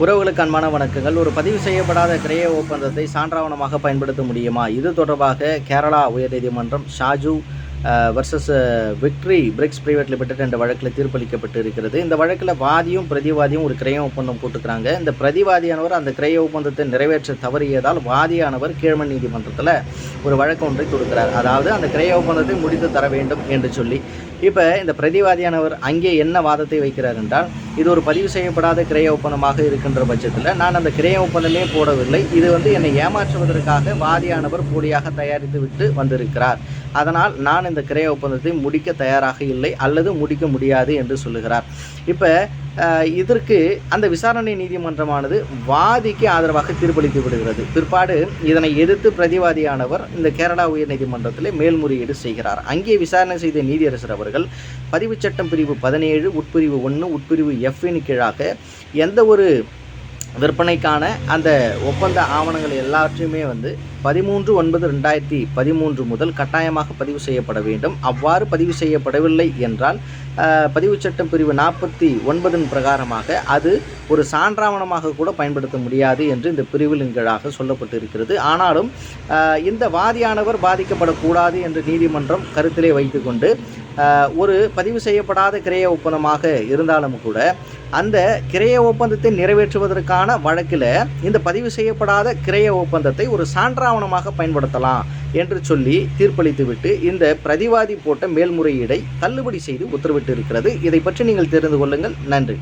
உறவுகளுக்கு அன்பான வணக்கங்கள். ஒரு பதிவு செய்யப்படாத கிரைய ஒப்பந்தத்தை சான்றாவணமாக பயன்படுத்த முடியுமா? இது தொடர்பாக கேரளா உயர்நீதிமன்றம் Shaju versus victory bricks private limited என்ற வழக்கில் தீர்ப்பளிக்கப்பட்டு இருக்கிறது. இந்த வழக்கில் வாதியும் பிரதிவாதியும் ஒரு கிரைய ஒப்பந்தம் போட்டுக்கிறாங்க. இந்த பிரதிவாதியானவர் அந்த கிரைய ஒப்பந்தத்தை நிறைவேற்ற தவறியதால் வாதியானவர் கீழ்மன் நீதிமன்றத்தில் ஒரு வழக்கு ஒன்றை கொடுக்கிறார் அதாவது அந்த கிரைய ஒப்பந்தத்தை முடித்து தர வேண்டும் என்று சொல்லி இப்போ இந்த பிரதிவாதியானவர் அங்கே என்ன வாதத்தை வைக்கிறார் என்றால் இது ஒரு பதிவு செய்யப்படாத கிரைய ஒப்பந்தமாக இருக்கின்ற பட்சத்தில் நான் அந்த கிரைய ஒப்பந்தமே போடவில்லை. இது வந்து என்னை ஏமாற்றுவதற்காக வாதியானவர் போலியாக தயாரித்து விட்டு வந்திருக்கிறார். அதனால் நான் இந்த கிரைய ஒப்பந்தத்தை முடிக்க தயாராக இல்லை அல்லது முடிக்க முடியாது என்று சொல்லுகிறார். இப்போ இதற்கு அந்த விசாரணை நீதிமன்றமானது வாதிக்கு ஆதரவாக தீர்ப்பளித்து விடுகிறது. பிற்பாடு இதனை எதிர்த்து பிரதிவாதியானவர் இந்த கேரளா உயர் நீதிமன்றத்தில் மேல்முறையீடு செய்கிறார். அங்கே விசாரணை செய்த நீதியரசர் அவர்கள் பதிவுச் சட்டம் பிரிவு பதினேழு உட்பிரிவு ஒன்று உட்பிரிவு எஃப்இன் கீழாக எந்த ஒரு விற்பனைக்கான அந்த ஒப்பந்த ஆவணங்கள் எல்லாற்றையுமே வந்து பதிமூன்று ஒன்பது ரெண்டாயிரத்தி பதிமூன்று முதல் கட்டாயமாக பதிவு செய்யப்பட வேண்டும். அவ்வாறு பதிவு செய்யப்படவில்லை என்றால் பதிவு பதிவுச் சட்டம் பிரிவு நாற்பத்தி ஒன்பதின் பிரகாரமாக அது ஒரு சான்றாவணமாக கூட பயன்படுத்த முடியாது என்று இந்த பிரிவில் கீழாக சொல்லப்பட்டிருக்கிறது. ஆனாலும் இந்த வாதியானவர் பாதிக்கப்படக்கூடாது என்று நீதிமன்றம் கருத்திலே வைத்துக்கொண்டு ஒரு பதிவு செய்யப்படாத கிரைய ஒப்பந்தமாக இருந்தாலும் கூட அந்த கிரைய ஒப்பந்தத்தை நிறைவேற்றுவதற்கான வழக்கில் இந்த பதிவு செய்யப்படாத கிரைய ஒப்பந்தத்தை ஒரு ஆவணமாக பயன்படுத்தலாம் என்று சொல்லி தீர்ப்பளித்துவிட்டு இந்த பிரதிவாதி போட்ட மேல்முறையீடை தள்ளுபடி செய்து உத்தரவிட்டு இருக்கிறது இதை பற்றி நீங்கள் தெரிந்து கொள்ளுங்கள். நன்றி.